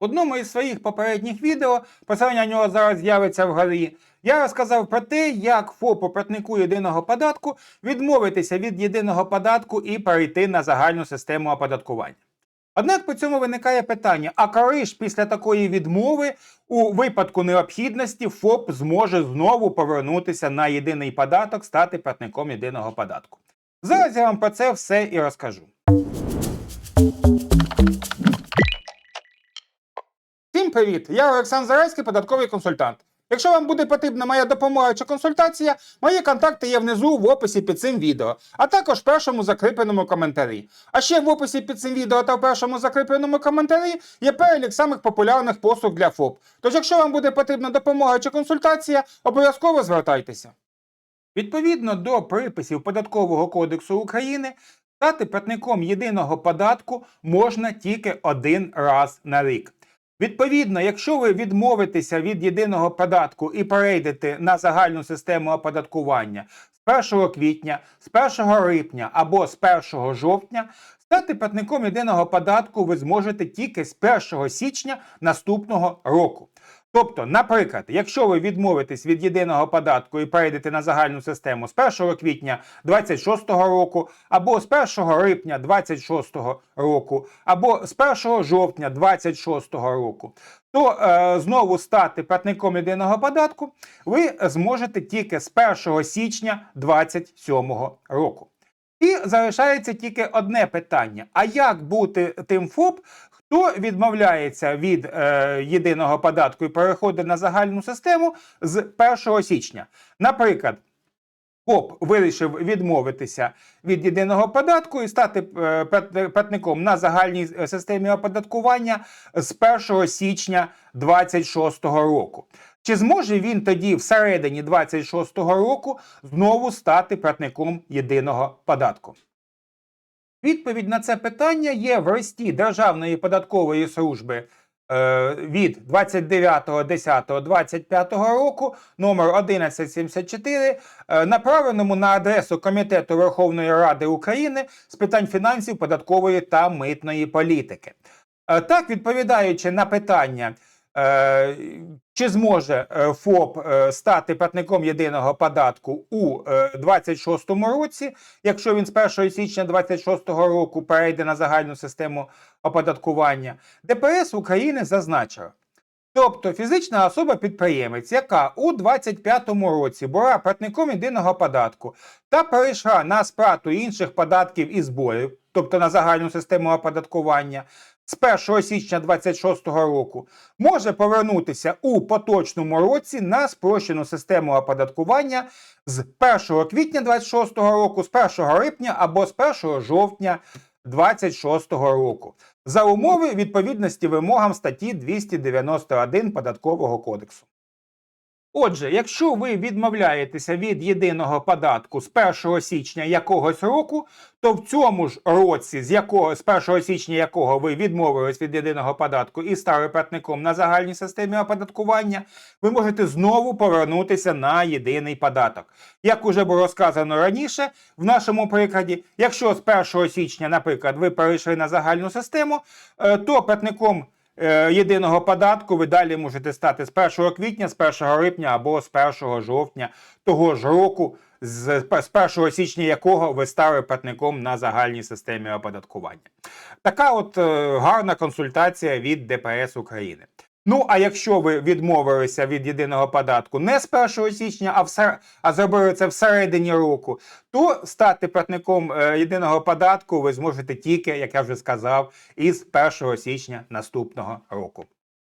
В одному із своїх попередніх відео, посилання на нього зараз з'явиться вгорі, я розказав про те, як ФОПу платнику єдиного податку відмовитися від єдиного податку і перейти на загальну систему оподаткування. Однак по цьому виникає питання: а коли ж після такої відмови у випадку необхідності ФОП зможе знову повернутися на єдиний податок, стати платником єдиного податку? Зараз я вам про це все і розкажу. Привіт! Я Олександр Зарайський, податковий консультант. Якщо вам буде потрібна моя допомога чи консультація, мої контакти є внизу в описі під цим відео, а також в першому закріпленому коментарі. А ще в описі під цим відео та в першому закріпленому коментарі є перелік самих популярних послуг для ФОП. Тож, якщо вам буде потрібна допомога чи консультація, обов'язково звертайтеся. Відповідно до приписів Податкового кодексу України, стати платником єдиного податку можна тільки один раз на рік. Відповідно, якщо ви відмовитеся від єдиного податку і перейдете на загальну систему оподаткування з 1 квітня, з 1 липня або з 1 жовтня, стати платником єдиного податку ви зможете тільки з 1 січня наступного року. Тобто, наприклад, якщо ви відмовитесь від єдиного податку і перейдете на загальну систему з 1 квітня 26 року, або з 1 липня 26 року, або з 1 жовтня 26 року, то е, знову стати платником єдиного податку ви зможете тільки з 1 січня 27 року. І залишається тільки одне питання: а як бути тим ФОП, хто відмовляється від е, єдиного податку і переходить на загальну систему з 1 січня? Наприклад, ФОП вирішив відмовитися від єдиного податку і стати е, платником на загальній е, системі оподаткування з 1 січня 2026 року. Чи зможе він тоді всередині 2026 року знову стати платником єдиного податку? Відповідь на це питання є в листі Державної податкової служби е, від 29.10.25 року номер 1174, е, направленому на адресу Комітету Верховної Ради України з питань фінансів, податкової та митної політики. Е, Так, відповідаючи на питання, чи зможе е, ФОП е, стати платником єдиного податку у 2026 році, якщо він з 1 січня 2026 року перейде на загальну систему оподаткування, ДПС України зазначила. Тобто фізична особа-підприємець, яка у 2025 році була платником єдиного податку та перейшла на сплату інших податків і зборів, тобто на загальну систему оподаткування, з 1 січня 2026 року, може повернутися у поточному році на спрощену систему оподаткування з 1 квітня 2026 року, з 1 липня або з 1 жовтня 2026 року за умови відповідності вимогам статті 291 Податкового кодексу. Отже, якщо ви відмовляєтеся від єдиного податку з 1 січня якогось року, то в цьому ж році, з якого з 1 січня якого ви відмовились від єдиного податку і стали платником на загальній системі оподаткування, ви можете знову повернутися на єдиний податок. Як уже було сказано раніше, в нашому прикладі, якщо з 1 січня, наприклад, ви перейшли на загальну систему, е, то платником єдиного податку ви далі можете стати з 1 квітня, з 1 липня або з 1 жовтня того ж року, з з 1 січня якого ви стали платником на загальній системі оподаткування. Така от е, гарна консультація від ДПС України. Ну, а якщо ви відмовилися від єдиного податку не з 1 січня, а, в, а зробили це всередині року, то стати платником е, єдиного податку ви зможете тільки, як я вже сказав, із 1 січня наступного року.